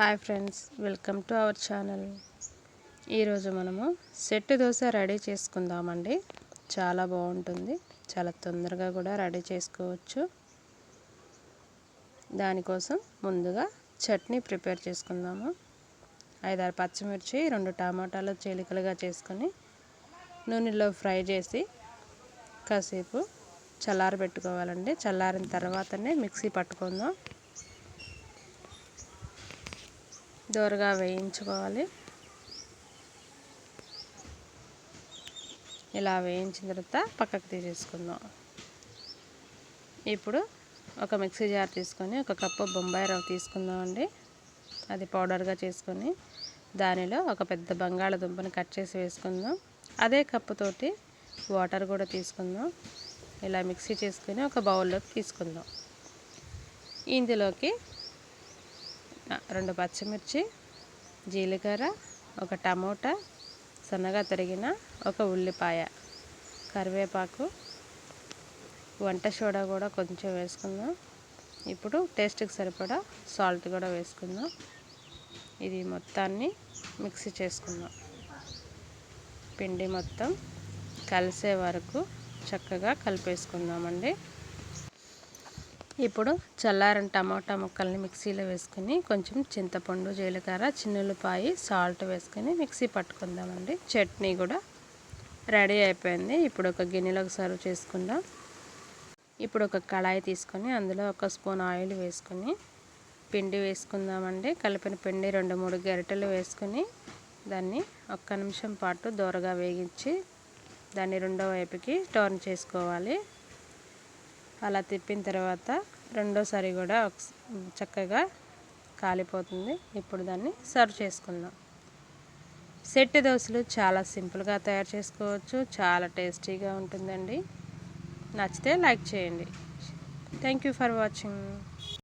Hi friends welcome to our channel. ఈరోజు మనము set dosa ready చేసుకుందామండి. చాలా బాగుంటుంది. చాలా తొందరగా కూడా రెడీ చేసుకోవచ్చు. దానికోసం ముందుగా చట్నీ ప్రిపేర్ చేసుకుందాము. ఐదారు పచ్చిమిర్చి రెండు టమాటాలు చీలికలుగా చేసుకొని నూనెలో ఫ్రై చేసి కాసేపు చల్లారబెట్టుకోవాలండి. చల్లారిన తర్వాతనే మిక్సీ పట్టుకుందాం. దోరగా వేయించుకోవాలి. ఇలా వేయించిన తర్వాత పక్కకు తీసేసుకుందాం. ఇప్పుడు ఒక మిక్సీ జార్ తీసుకొని ఒక కప్పు బొంబాయి రవ్వ తీసుకుందామండి. అది పౌడర్గా చేసుకొని దానిలో ఒక పెద్ద బంగాళదుంపని కట్ చేసి వేసుకుందాం. అదే కప్పుతోటి వాటర్ కూడా తీసుకుందాం. ఇలా మిక్సీ చేసుకుని ఒక బౌల్లోకి తీసుకుందాం. ఇందులోకి రెండు పచ్చిమిర్చి జీలకర్ర ఒక టమోటా సన్నగా తరిగిన ఒక ఉల్లిపాయ కరివేపాకు వంట సోడా కూడా కొంచెం వేసుకుందాం. ఇప్పుడు టేస్ట్కి సరిపడా సాల్ట్ కూడా వేసుకుందాం. ఇది మొత్తాన్ని మిక్సీ చేసుకుందాం. పిండి మొత్తం కలిసే వరకు చక్కగా కలిపేసుకుందామండి. ఇప్పుడు చల్లారిన టమాటా ముక్కల్ని మిక్సీలో వేసుకుని కొంచెం చింతపండు జీలకర్ర చిన్నులపాయి సాల్ట్ వేసుకొని మిక్సీ పట్టుకుందామండి. చట్నీ కూడా రెడీ అయిపోయింది. ఇప్పుడు ఒక గిన్నెలోకి సర్వ్ చేసుకుందాం. ఇప్పుడు ఒక కళాయి తీసుకొని అందులో ఒక స్పూన్ ఆయిల్ వేసుకొని పిండి వేసుకుందామండి. కలిపిన పిండి రెండు మూడు గరిటెలు వేసుకొని దాన్ని ఒక్క నిమిషం పాటు దూరగా వేగించి దాన్ని రెండో వైపుకి టర్న్ చేసుకోవాలి. అలా తిప్పిన తర్వాత రెండోసారి కూడా చక్కగా కాలిపోతుంది. ఇప్పుడు దాన్ని సర్వ్ చేసుకుందాం. సెట్ దోశలు చాలా సింపుల్గా తయారు చేసుకోవచ్చు. చాలా టేస్టీగా ఉంటుందండి. నచ్చితే లైక్ చేయండి. Thank you for watching